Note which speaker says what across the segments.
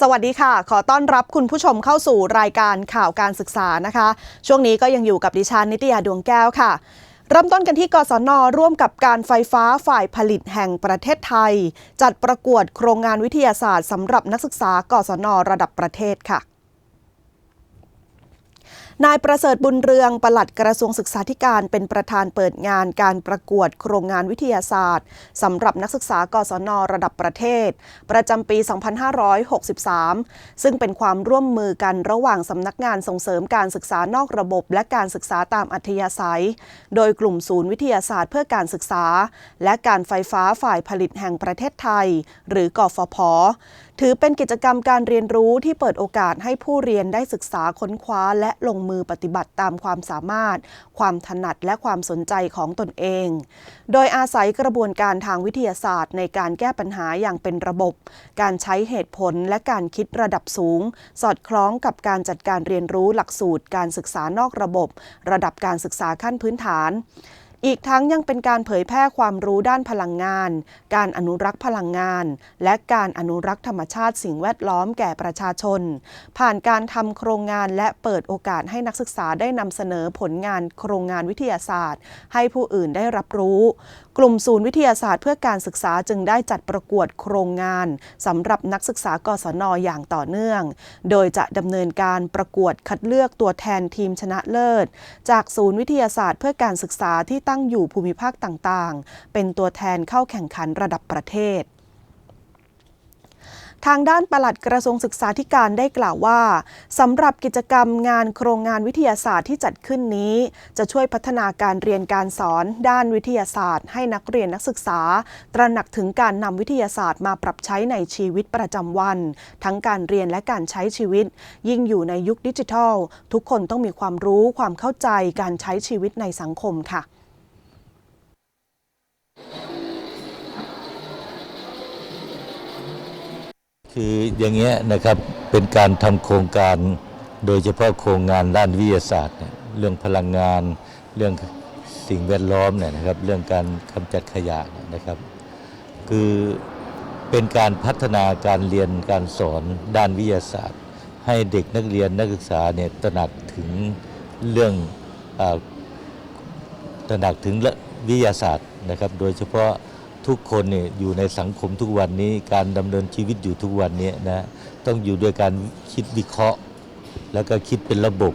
Speaker 1: สวัสดีค่ะ ขอต้อนรับคุณผู้ชมเข้าสู่รายการข่าวการศึกษานะคะ ช่วงนี้ก็ยังอยู่กับดิฉันนิตยาดวงแก้วค่ะ เริ่มต้นกันที่กศนร่วมกับการไฟฟ้าฝ่ายผลิตแห่งประเทศไทย จัดประกวดโครงงานวิทยาศาสตร์สำหรับนักศึกษากศนระดับประเทศค่ะ นายประเสริฐบุญเรืองปลัดกระทรวงศึกษาธิการเป็นประธานเปิดงานการประกวดโครงงานวิทยาศาสตร์สำหรับนักศึกษากศนระดับประเทศ ประจำปี 2563 ซึ่งเป็นความร่วมมือกันระหว่างสำนักงานส่งเสริมการศึกษานอกระบบ และการศึกษาตามอัธยาศัย โดยกลุ่มศูนย์วิทยาศาสตร์เพื่อการศึกษา และการไฟฟ้าฝ่ายผลิตแห่งประเทศไทย หรือกฟผถือเป็นกิจกรรมการเรียนรู้ที่เปิดโอกาสให้ผู้เรียนได้ศึกษาค้นคว้าและลงมือปฏิบัติตามความสามารถ ความถนัดและความสนใจของตนเอง โดยอาศัยกระบวนการทางวิทยาศาสตร์ ในการแก้ปัญหาอย่างเป็นระบบ การใช้เหตุผลและการคิดระดับสูง สอดคล้องกับการจัดการเรียนรู้หลักสูตร การศึกษานอกระบบ ระดับการศึกษาขั้นพื้นฐาน อีกทั้งยังเป็นการเผยแพร่ความรู้ด้านพลังงาน การอนุรักษ์พลังงาน และการอนุรักษ์ธรรมชาติสิ่งแวดล้อมแก่ประชาชน ผ่านการทำโครงงานและเปิดโอกาสให้นักศึกษาได้นำเสนอผลงานโครงงานวิทยาศาสตร์ ให้ผู้อื่นได้รับรู้ กลุ่มศูนย์วิทยาศาสตร์เพื่อการศึกษาจึงได้จัดประกวดโครงงานสำหรับนักศึกษากศนอย่างต่อเนื่อง โดยจะดำเนินการประกวดคัดเลือกตัวแทนทีมชนะเลิศ จากศูนย์วิทยาศาสตร์เพื่อการศึกษาที่ตั้งอยู่ภูมิภาคต่างๆ เป็นตัวแทนเข้าแข่งขันระดับประเทศ ทางด้านปลัดกระทรวงศึกษาธิการได้กล่าวว่าสำหรับกิจกรรมงานโครงงานวิทยาศาสตร์ที่จัดขึ้นนี้ จะช่วยพัฒนาการเรียนการสอนด้านวิทยาศาสตร์ ให้นักเรียนนักศึกษา ตระหนักถึงการนำวิทยาศาสตร์มาปรับใช้ในชีวิตประจำวัน ทั้งการเรียนและการใช้ชีวิต ยิ่งอยู่ในยุคดิจิทัล ทุกคนต้องมีความรู้ความเข้าใจการใช้ชีวิตในสังคมค่ะ
Speaker 2: คืออย่างเงี้ยนะครับเป็นการทำโครงการโดยเฉพาะโครงงานด้านวิทยาศาสตร์เนี่ยเรื่องพลังงาน เรื่องสิ่งแวดล้อมเนี่ยนะครับเรื่องการกำจัดขยะเนี่ยนะครับ คือเป็นการพัฒนาการเรียนการสอนด้านวิทยาศาสตร์ ให้เด็กนักเรียนนักศึกษาเนี่ยตระหนักถึงเรื่องอาตระหนักถึงวิทยาศาสตร์นะครับ โดยเฉพาะ ทุกคนเนี่ยอยู่ในสังคมทุกวันนี้การดำเนินชีวิตอยู่ทุกวันนี้นะต้องอยู่ด้วยการคิดวิเคราะห์ แล้วก็คิดเป็นระบบ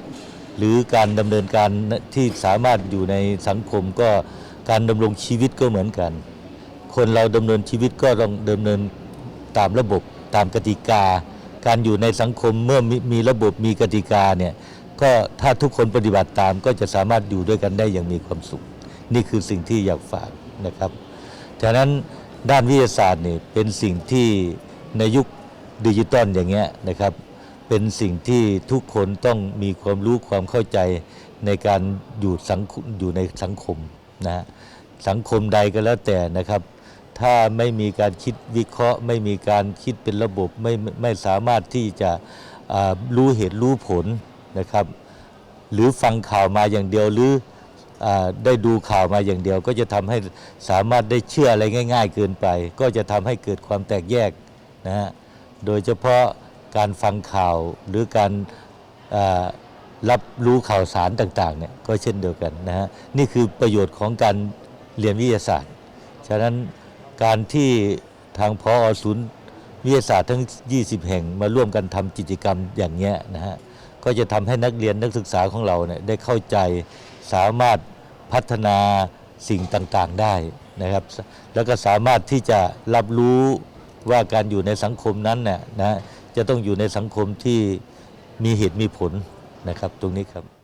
Speaker 2: หรือการดำเนินการที่สามารถอยู่ในสังคมก็การดำรงชีวิตก็เหมือนกัน คนเราดำเนินชีวิตก็ต้องดำเนินตามระบบตามกติกา การอยู่ในสังคมเมื่อมมีระบบมีกติกาเนี่ยก็ถ้าทุกคนปฏิบัติตามก็จะสามารถอยู่ด้วยกันได้อย่างมีความสุข นี่คือสิ่งที่อยากฝากนะครับ ฉะนั้นด้านวิทยาศาสตร์นี่เป็นสิ่งที่ในยุคดิจิตอลอย่างเงี้ยนะครับเป็นสิ่งที่ทุกคนต้องมีความรู้ความเข้าใจในการอยู่สังคมอยู่ในสังคมนะฮะสังคมใดก็แล้วแต่นะครับ ถ้าไม่มีการคิดวิเคราะห์ ไม่มีการคิดเป็นระบบไม่ไม่สามารถที่จะอ่ารู้เหตุรู้ผลนะครับ หรือฟังข่าวมาอย่างเดียวหรือ ได้ดูข่าวมาอย่างเดียว ก็จะทำให้สามารถได้เชื่ออะไรง่าย ๆ เกินไป ก็จะทำให้เกิดความแตกแยกนะฮะโดยเฉพาะการฟังข่าวหรือการรับรู้ข่าวสารต่างๆเนี่ยก็เช่นเดียวกันนะฮะนี่คือประโยชน์ของการเรียนวิทยาศาสตร์ ฉะนั้นการที่ทางพอศูนย์วิทยาศาสตร์ทั้ง 20 แห่งมาร่วมกันทำกิจกรรมอย่างเงี้ยนะฮะก็จะทำให้นักเรียนนักศึกษาของเราเนี่ยได้เข้าใจสามารถ พัฒนาสิ่งต่างๆได้นะครับ แล้วก็สามารถที่จะรับรู้ว่าการอยู่ในสังคมนั้นน่ยนะจะต้องอยู่ในสังคมที่มีเหตุมีผลนะครับตรงนี้ครับ